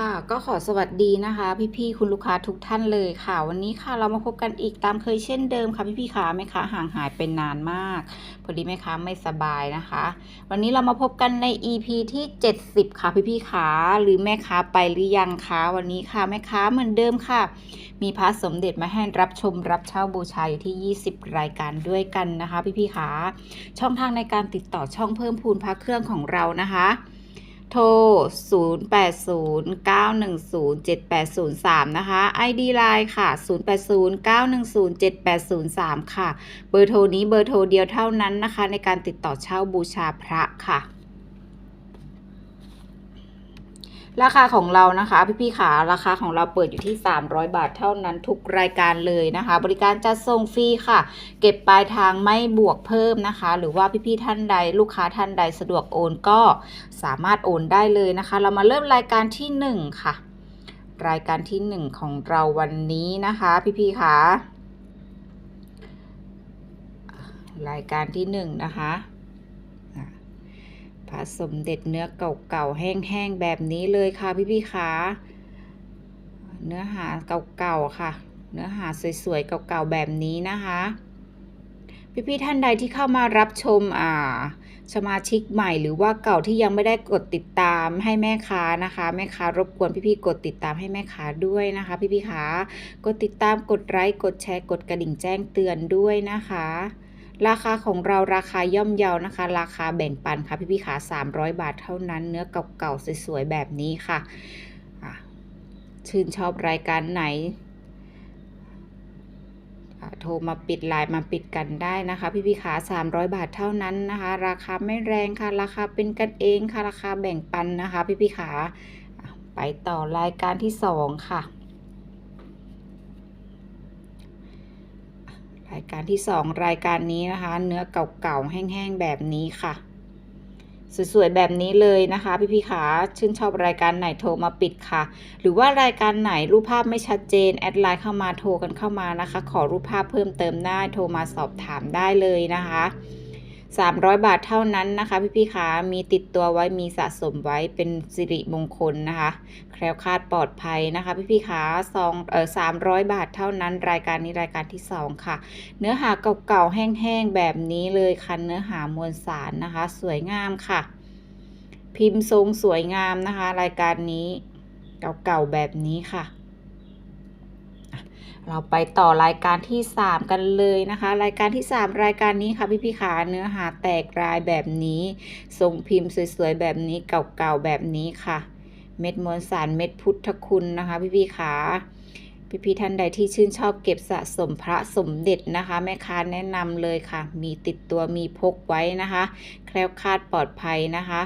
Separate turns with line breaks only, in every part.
ค่ะก็ขอสวัสดีนะคะ พี่ๆคุณลูกค้าทุกท่านเลยค่ะ วันนี้ค่ะเรามาพบกันอีกตามเคยเช่นเดิมค่ะพี่ๆขาแม่ค้าห่างหายเป็นนานมาก พอดีแม่ค้าไม่สบายนะคะ วันนี้เรามาพบกันใน EP ที่ 70 ค่ะพี่ๆขาหรือแม่ค้าไปหรือยังคะวันนี้ค่ะแม่ค้าเหมือนเดิมค่ะ มีพระสมเด็จมาให้รับชมรับเช่าบูชาอยู่ที่ 20 รายการด้วยกันนะคะ พี่ๆขาช่องทางในการติดต่อช่องเพิ่มพูนพระเครื่องของเรานะคะ โทร 0809107803 นะคะ ID Line ค่ะ 0809107803 ค่ะ เบอร์โทรนี้เบอร์โทรเดียวเท่านั้นนะคะ ในการติดต่อเช่าบูชาพระค่ะ ราคาของเรานะคะพี่ๆขาราคาของเราเปิดอยู่ที่ 300 บาทเท่านั้นทุกรายการเลยนะคะ บริการจัดส่งฟรีค่ะ เก็บปลายทางไม่บวกเพิ่มนะคะ หรือว่าพี่ๆท่านใดลูกค้าท่านใดสะดวกโอนก็สามารถโอนได้เลยนะคะ เรามาเริ่มรายการที่หนึ่งค่ะ รายการที่หนึ่งของเราวันนี้นะคะ พี่ๆคะรายการที่หนึ่งนะคะ สมเด็จเนื้อเก่าๆแห้งๆแบบนี้เลยค่ะพี่ๆคะเนื้อหาเก่าๆค่ะ เนื้อหาสวยๆเก่าๆแบบนี้นะคะพี่ๆท่านใดที่เข้ามารับชมอ่าสมาชิกใหม่หรือว่าเก่าที่ยังไม่ได้กดติดตามให้แม่ค้านะคะ แม่ค้ารบกวนพี่ๆกดติดตามให้แม่ค้าด้วยนะคะ พี่ๆขากดติดตามกดไลค์กดแชร์กดกระดิ่งแจ้งเตือนด้วยนะคะ ราคาของเราราคาย่อมเยานะคะ ราคาแบ่งปันค่ะพี่ๆขา300 บาทเท่านั้น เนื้อเก่าๆสวยๆแบบนี้ค่ะ ชื่นชอบรายการไหน โทรมาปิดไลน์มาปิดกันได้นะคะ พี่พี่ขา300 บาทเท่านั้นนะคะ ราคาไม่แรงค่ะ ราคาเป็นกันเองค่ะ ราคาแบ่งปันนะคะ พี่พี่ขาไปต่อรายการที่สองค่ะ รายการที่สองรายการนี้นะคะ เนื้อเก่าๆแห้งๆแบบนี้ค่ะ สวยๆแบบนี้เลยนะคะ พี่พี่ขาชื่นชอบรายการไหนโทรมาปิดค่ะ หรือว่ารายการไหนรูปภาพไม่ชัดเจน แอดไลน์เข้ามาโทรกันเข้ามานะคะ ขอรูปภาพเพิ่มเติมได้โทรมาสอบถามได้เลยนะคะ 300 บาทเท่านั้นนะคะ พี่พี่ขามีติดตัวไว้มีสะสมไว้เป็นสิริมงคลนะคะ แคล้วคลาดปลอดภัยนะคะ พี่พี่ขาสองเออ300บาทเท่านั้น รายการนี้รายการที่ 2 ค่ะ เนื้อหาเก่าๆแห้งๆแบบนี้เลยค่ะเนื้อหามวลสารนะคะ สวยงามค่ะ พิมพ์ทรงสวยงามนะคะ รายการนี้เก่าๆแบบนี้ค่ะ เราไปต่อรายการที่ 3 กันเลยนะคะ รายการที่ 3 รายการนี้ค่ะพี่พี่ขาเนื้อหาแตกรายแบบนี้ ทรงพิมพ์สวยๆแบบนี้เก่าๆแบบนี้ค่ะ เม็ดมวลสารเม็ดพุทธคุณนะคะ พี่พี่ขาพี่พี่ท่านใดที่ชื่นชอบเก็บสะสมพระสมเด็จนะคะ แม่ค้าแนะนำเลยค่ะ มีติดตัวมีพกไว้นะคะ แคล้วคลาดปลอดภัยนะคะ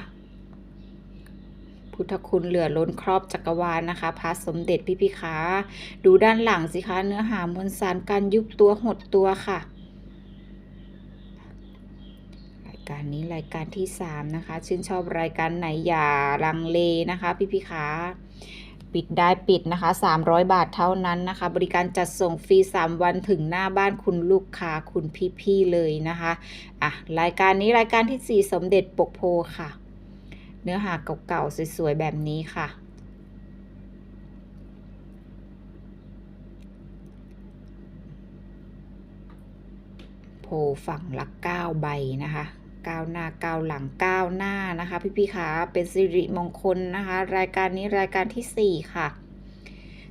พุทธคุณเหลือล้นครอบจักรวาลนะคะพระสมเด็จพี่พี่ขาดูด้านหลังสิคะเนื้อหามวลสารการยุบตัวหดตัวค่ะรายการนี้รายการที่ 3 นะคะ ชื่นชอบรายการไหนอย่าลังเลนะคะ พี่พี่ขาปิดได้ปิดนะคะ 300 บาทเท่านั้นนะคะ บริการจัดส่งฟรี 3 วันถึงหน้าบ้านคุณลูกค้าคุณพี่ๆเลยนะคะ อะ รายการนี้รายการที่ 4 สมเด็จปกโพค่ะ นื้อหาเก่าๆ สวยๆ แบบนี้ค่ะ โพฝั่งละ 9 ใบนะคะก้าวหน้าก้าวหลังก้าวหน้านะคะ พี่ๆคะเป็นสิริมงคลนะคะ รายการนี้รายการที่ 4 ค่ะ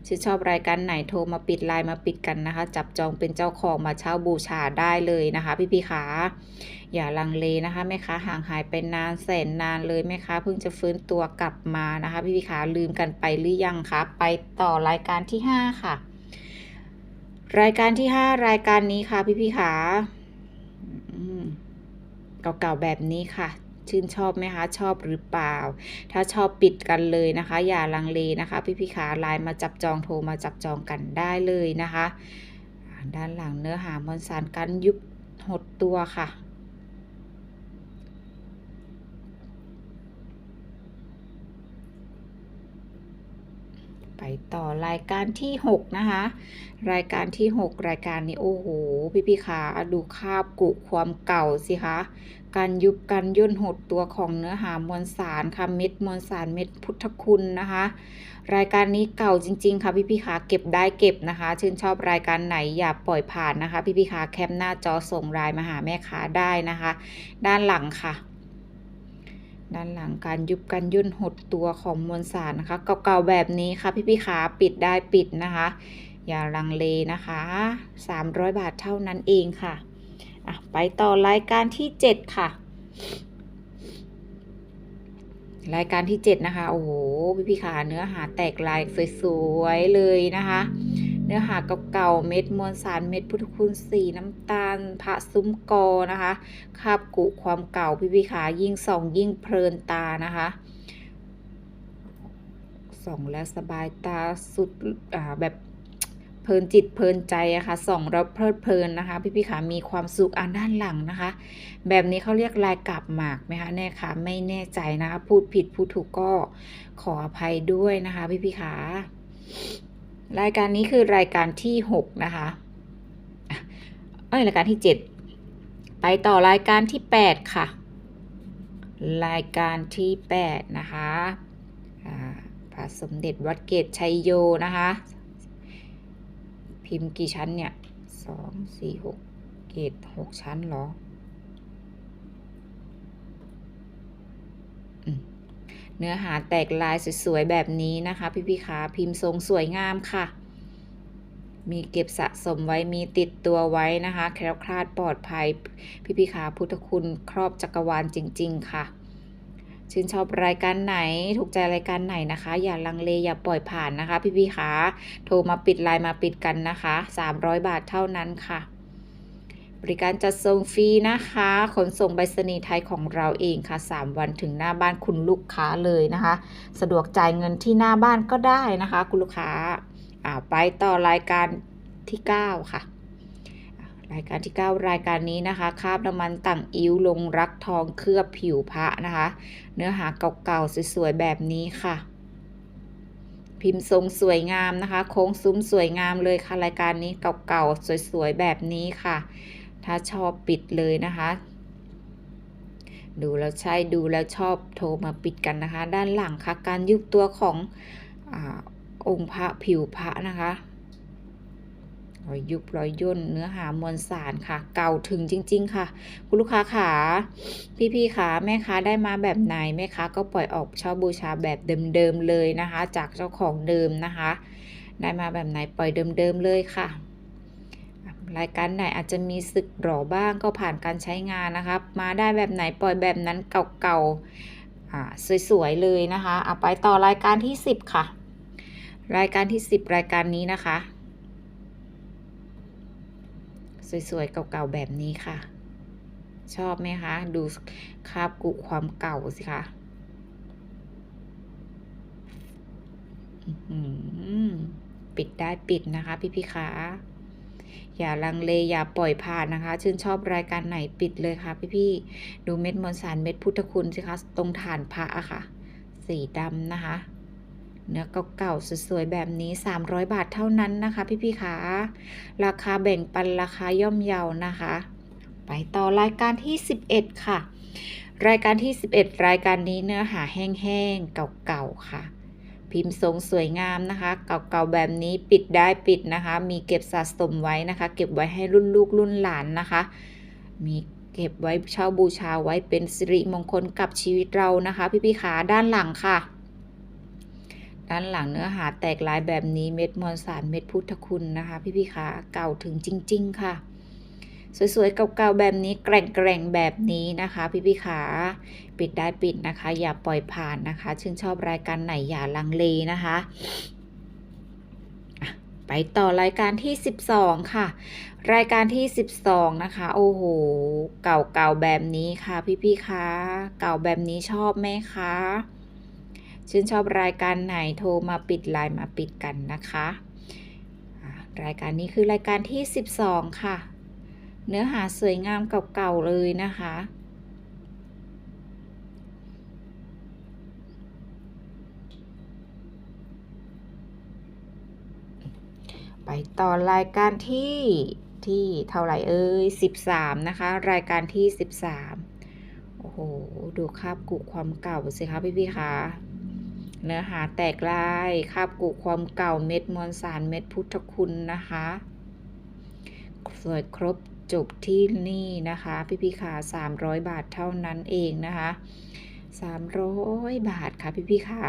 ชื่นชอบรายการไหนโทรมาปิดไลน์มาปิดกันนะคะ จับจองเป็นเจ้าของมาเช่าบูชาได้เลยนะคะ พี่ๆคะอย่าลังเลนะคะแม่ค้าห่างหายไปนานแสนนานเลยแม่ค้าเพิ่งจะฟื้นตัวกลับมานะคะ พี่ๆคะลืมกันไปหรือยังคะไปต่อรายการที่ 5 ค่ะ รายการที่ 5 รายการนี้ค่ะ พี่ๆคะอืมเก่าๆแบบนี้ค่ะ ชื่นชอบไหมคะ ชอบหรือเปล่า ถ้าชอบปิดกันเลยนะคะ อย่าลังเลนะคะ พี่พี่ขาไลน์มาจับจองโทรมาจับจองกันได้เลยนะคะ ด้านหลังเนื้อหามวลสารกันยุบหดตัวค่ะ ไปต่อรายการที่ 6 นะคะ รายการที่ 6 รายการนี้โอ้โห พี่พี่ๆคะดูคาบกุความเก่าสิคะ การยุบการย่นหดตัวของเนื้อหามวลสารค่ะเม็ดมวลสารเม็ดพุทธคุณนะคะ รายการนี้เก่าจริง ๆ ค่ะพี่พี่ๆคะเก็บได้เก็บนะคะ ชื่นชอบรายการไหนอย่าปล่อยผ่านนะคะ พี่พี่ๆคะแคปหน้าจอส่งรายมาหาแม่ค้าได้นะคะ ด้านหลังค่ะ ด้านหลังการยุบการย่นหดตัวของมวลสารนะคะเก่าๆแบบนี้ค่ะพี่พี่ๆขาปิดได้ปิดนะคะ อย่าลังเลนะคะ 300 บาทเท่านั้นเองค่ะอะ ไปต่อรายการที่ 7 ค่ะ รายการที่ 7 นะคะ โอ้โหพี่พี่ๆขาเนื้อหาแตกลายสวยๆเลยนะคะ เนื้อหาเก่าๆ เม็ดมวลสารเม็ดพุทธคุณสีน้ำตาล พระซุ้มกอนะคะคาบกุความเก่าพี่พี่ขายิ่งส่องยิ่งเพลินตานะคะส่องแล้วสบายตาสุดแบบเพลินจิตเพลินใจอะค่ะส่องแล้วเพลิดเพลินนะคะ พี่พี่ขามีความสุขอ่านด้านหลังนะคะ แบบนี้เขาเรียกลายกาบหมากไหมคะแน่ค่ะไม่แน่ใจนะคะพูดผิดพูดถูกก็ขออภัยด้วยนะคะ พี่พี่ขา รายการนี้คือรายการที่6นะคะเอ้ยรายการที่7ไปต่อรายการที่8ค่ะ รายการที่8นะคะอ่าพระสมเด็จวัดเกตชัยโยนะคะ พิมพ์กี่ชั้นเนี่ยสองสี่หกเกตหกชั้นเหรอ เนื้อหาแตกลายสวยๆ แบบนี้นะคะ พี่พี่ๆขาพิมพ์ทรงสวยงามค่ะ มีเก็บสะสมไว้มีติดตัวไว้นะคะ แคล้วคลาดปลอดภัย พี่พี่ๆขาพุทธคุณครอบจักรวาลจริง ๆ ค่ะชื่นชอบรายการไหน ถูกใจรายการไหนนะคะ อย่าลังเลอย่าปล่อยผ่านนะคะ พี่พี่ขาโทรมาปิดไลน์มาปิดกันนะคะ 300 บาทเท่านั้นค่ะ บริการจัดส่งฟรีนะคะ ขนส่งไปรษณีย์ไทยของเราเองค่ะ 3 วันถึงหน้าบ้านคุณลูกค้าเลยนะคะ สะดวกจ่ายเงินที่หน้าบ้านก็ได้นะคะ คุณลูกค้าไปต่อรายการที่ 9 ค่ะอ่ารายการที่ 9 รายการนี้นะคะ คาบน้ำมันต่างอิ้วลงรักทองเคลือบผิวพระนะคะ เนื้อหาเก่าๆสวยๆแบบนี้ค่ะ พิมพ์ทรงสวยงามนะคะ โค้งซุ้มสวยงามเลยค่ะ รายการนี้เก่าๆสวยๆแบบนี้ค่ะ ถ้าชอบปิดเลยนะคะ ดูแล้วใช่ดูแล้วชอบโทรมาปิดกันนะคะ ด้านหลังค่ะการยุบตัวของอองค์พระผิวพระนะคะรอยยุบรอยย่นเนื้อหามวลสารค่ะ เก่าถึงจริง ๆ ค่ะ คุณลูกค้าขาพี่ๆขาแม่ค้าได้มาแบบไหนแม่ค้าก็ปล่อยออกเช่าบูชาแบบเดิมๆเลยนะคะ จากเจ้าของเดิมนะคะ ได้มาแบบไหนปล่อยเดิมๆเลยค่ะ รายการไหนอาจจะมีสึกหรอบ้างก็ผ่านการใช้งานนะคะมาได้แบบไหนปล่อยแบบนั้นเก่าๆอ่าสวยๆเลยนะคะเอาไปต่อรายการที่ 10 ค่ะ รายการที่ 10 รายการนี้นะคะ สวยๆเก่าๆแบบนี้ค่ะ ชอบไหมคะ ดูคาบกุความเก่าสิคะปิดได้ปิดนะคะ พี่ๆคะ อย่าลังเลอย่าปล่อยผ่านนะคะ ชื่นชอบรายการไหนปิดเลยค่ะพี่ๆดูเม็ดมวลสารเม็ดพุทธคุณสิคะตรงฐานพระอะค่ะ สีดำนะคะ เนื้อเก่าๆสวยๆแบบนี้ 300 บาทเท่านั้นนะคะ พี่ๆคะราคาแบ่งปันราคาย่อมเยานะคะ ไปต่อรายการที่ 11 ค่ะ รายการที่ 11 รายการนี้เนื้อหาแห้งๆเก่าๆค่ะ พิมพ์ทรงสวยงามนะคะ เก่าๆแบบนี้ปิดได้ปิดนะคะ มีเก็บสะสมไว้นะคะ เก็บไว้ให้รุ่นลูกรุ่นหลานนะคะ มีเก็บไว้เช่าบูชาไว้เป็นสิริมงคลกับชีวิตเรานะคะ พี่ๆขาด้านหลังค่ะ ด้านหลังเนื้อหาแตกลายแบบนี้เม็ดมวลสารเม็ดพุทธคุณนะคะ พี่ๆคะเก่าถึงจริง ๆ ค่ะ สวยๆเก่าๆแบบนี้แกร่งๆแบบนี้นะคะ พี่ๆขาปิดได้ปิดนะคะ อย่าปล่อยผ่านนะคะ ชื่นชอบรายการไหนอย่าลังเลนะคะไปต่อรายการที่ 12 ค่ะ รายการที่ 12 นะคะ โอ้โห เก่าๆแบบนี้ค่ะ พี่ๆคะเก่าแบบนี้ชอบไหมคะชื่นชอบรายการไหนโทรมาปิดไลน์มาปิดกันนะคะ รายการนี้คือรายการที่ 12 ค่ะ เนื้อหาสวยงามเก่าๆเลยนะคะ ไปต่อรายการที่ที่เท่าไหร่เอ่ย13 นะคะ รายการที่ 13 โอ้โห ดูคาบกุความเก่าสิคะพี่พี่คะเนื้อหาแตกลายคาบกุความเก่าเม็ดมวลสารเม็ดพุทธคุณนะคะ สวยครบ จบที่นี่นะคะ พี่พี่ๆค่ะ300 บาทเท่านั้นเองนะคะ300 บาทค่ะพี่พี่ๆค่ะ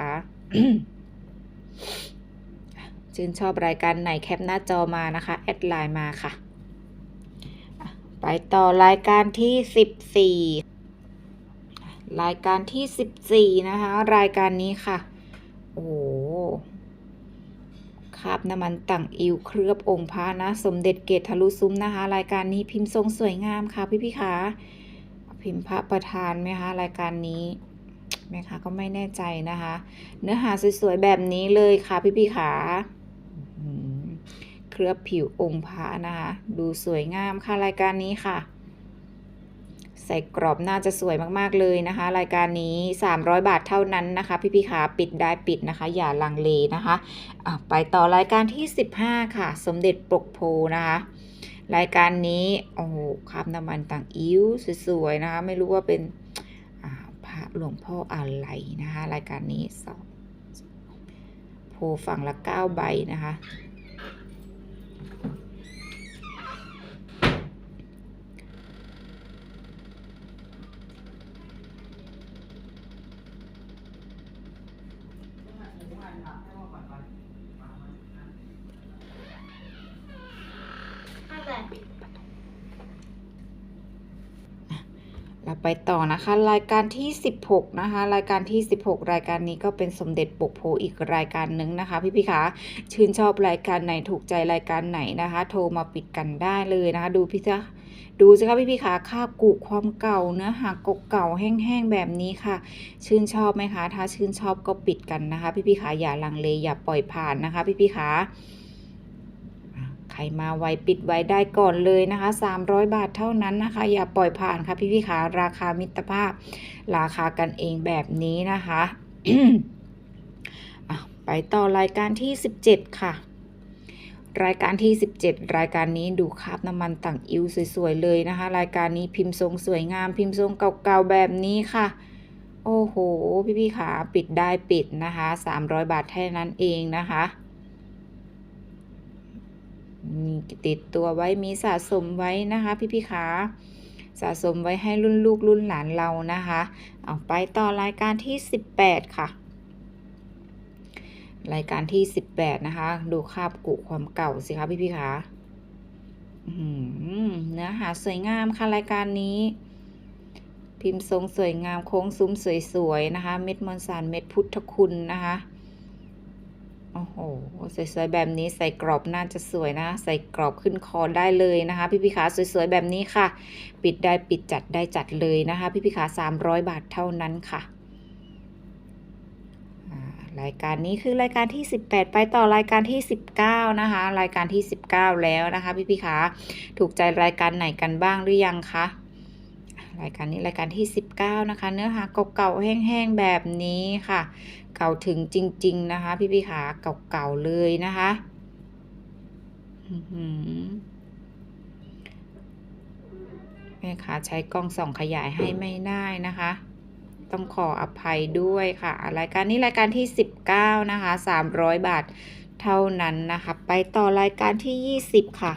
ชื่นชอบรายการไหนแคปหน้าจอมานะคะ แอดไลน์มาค่ะ ไปต่อรายการที่ 14 รายการที่ 14 นะคะ รายการนี้ค่ะ โอ้ คราบน้ำมันต่างอิวเคลือบองค์พระนะ สมเด็จเกตทะลุซุ้มนะคะ รายการนี้พิมพ์ทรงสวยงามค่ะพี่พี่ๆคะพิมพ์พระประธานไหมคะรายการนี้แม่คะก็ไม่แน่ใจนะคะ เนื้อหาสวยๆแบบนี้เลยค่ะพี่พี่ๆขาอืมเคลือบผิวองค์พระนะคะ ดูสวยงามค่ะรายการนี้ค่ะ ใส่กรอบน่าจะสวยมากๆเลยนะคะ รายการนี้ 300 บาทเท่านั้นนะคะ พี่พี่ๆขาปิดได้ปิดนะคะ อย่าลังเลนะคะะไปต่อรายการที่ 15 ค่ะ สมเด็จปกโพนะคะ รายการนี้ โอ้โหคราบน้ำมันต่างอิ้วสวยๆนะคะ ไม่รู้ว่าเป็นพระหลวงพ่ออะไรนะคะ รายการนี้สองโพฝั่งละ 9 ใบนะคะ ต่อนะคะ รายการที่ 16 นะคะ รายการที่ 16 รายการนี้ก็เป็นสมเด็จปกโพอีกรายการหนึ่งนะคะ พี่พี่คะชื่นชอบรายการไหนถูกใจรายการไหนนะคะ โทรมาปิดกันได้เลยนะคะ ดูพี่จ๊ะดูสิคะพี่พี่คะคาบกุความเก่าเนื้อหากเก่าแห้งๆแบบนี้ค่ะ ชื่นชอบไหมคะ ถ้าชื่นชอบก็ปิดกันนะคะ พี่พี่คะอย่าลังเลอย่าปล่อยผ่านนะคะ พี่พี่คะ รมาไวปิดไว้ได้ก่อนเลยนะคะ 300 บาทเท่านั้นนะคะ อย่าปล่อยผ่านค่ะพี่พี่ๆคะราคามิตรภาพ ราคากันเองแบบนี้นะคะไปต่อรายการที่ 17 ค่ะรายการที่ 17 รายการนี้ดูคราบน้ำมันต่างอิ้วสวยๆเลยนะคะ รายการนี้พิมพ์ทรงสวยงาม พิมพ์ทรงเก่าๆแบบนี้ค่ะ โอ้โห พี่ๆขาปิดได้ปิดนะคะ 300 บาทแค่นั้นเองนะคะ มีติดตัวไว้มีสะสมไว้นะคะพี่ๆขาสะสมไว้ให้รุ่นลูกรุ่นหลานเรานะคะ เอาไปต่อรายการที่ 18 ค่ะ รายการที่ 18 นะคะ ดูคาบกุความเก่าสิคะพี่พี่ๆคะอื้อหือเนื้อหาสวยงามค่ะรายการนี้ พิมพ์ทรงสวยงามโค้งซุ้มสวยๆนะคะ เม็ดมวลสารเม็ดพุทธคุณนะคะ โอ้โหสวยๆแบบนี้ใส่กรอบน่าจะสวยนะ ใส่กรอบขึ้นคอได้เลยนะคะ พี่พี่ขาสวยๆแบบนี้ค่ะ ปิดได้ปิดจัดได้จัดเลยนะคะ พี่พี่ขา300 บาทเท่านั้นค่ะรายการนี้คือรายการที่ 18 ไปต่อรายการที่ 19 นะคะ รายการที่ 19 แล้วนะคะพี่พี่ๆคะถูกใจรายการไหนกันบ้างหรือยังคะรายการนี้รายการที่ 19 นะคะ เนื้อหาเก่าๆแห้งๆแบบนี้ค่ะ เก่าถึงจริง ๆ นะคะ พี่พี่ๆคะเก่าๆเลยนะคะอื้อหือแม่ค้าใช้กล้องส่องขยายให้ไม่ได้นะคะ ต้องขออภัยด้วยค่ะ รายการนี้รายการที่ 19 นะคะ 300 บาทเท่านั้นนะคะ ไปต่อรายการที่ 20 ค่ะ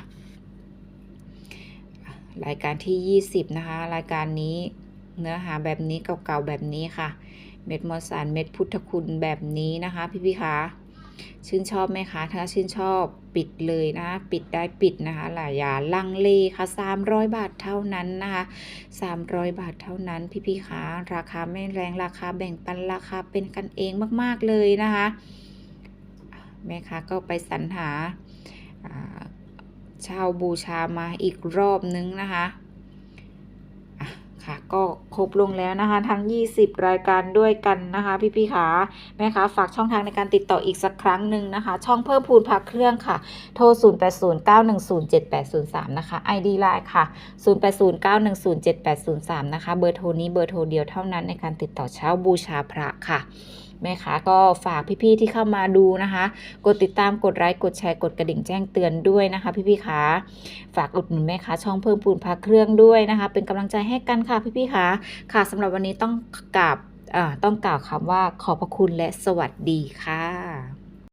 รายการที่ 20 นะคะ รายการนี้เนื้อหาแบบนี้เก่าๆแบบนี้ค่ะ เม็ดมอสารเม็ดพุทธคุณแบบนี้นะคะพี่ๆคะชื่นชอบไหมคะถ้าชื่นชอบปิดเลยนะ ปิดได้ปิดนะคะหลายอย่าลังเลค่ะ 300 บาทเท่านั้นนะคะ300 บาทเท่านั้นพี่ๆคะราคาไม่แรงราคาแบ่งปันราคาเป็นกันเองมาก ๆเลยนะคะแม่ค้าก็ไปสรรหาอ่าเช่าบูชามาอีกรอบนึงนะคะ ค่ะก็ครบลงแล้วนะคะ ทั้ง 20 รายการด้วยกันนะคะ พี่ๆขาแม่ค้าฝากช่องทางในการติดต่ออีกสักครั้งหนึ่งนะคะ ช่องเพิ่มพูนพักเครื่องค่ะ โทร 0809107803 นะคะ ID Line ค่ะ 0809107803 นะคะ เบอร์โทรนี้เบอร์โทรเดียวเท่านั้นในการติดต่อเช้าบูชาพระค่ะ แม่ค้าก็ฝากพี่ๆที่เข้ามาดูนะคะ กดติดตามกดไลค์กดแชร์กดกระดิ่งแจ้งเตือนด้วยนะคะ พี่ๆคะฝากอุดหนุนแม่ค้าช่องเพิ่มปูนพาเครื่องด้วยนะคะ เป็นกำลังใจให้กันค่ะพี่ๆคะค่ะสำหรับวันนี้ต้องกราบอ่าต้องกล่าวคำว่าขอบพระคุณและสวัสดีค่ะ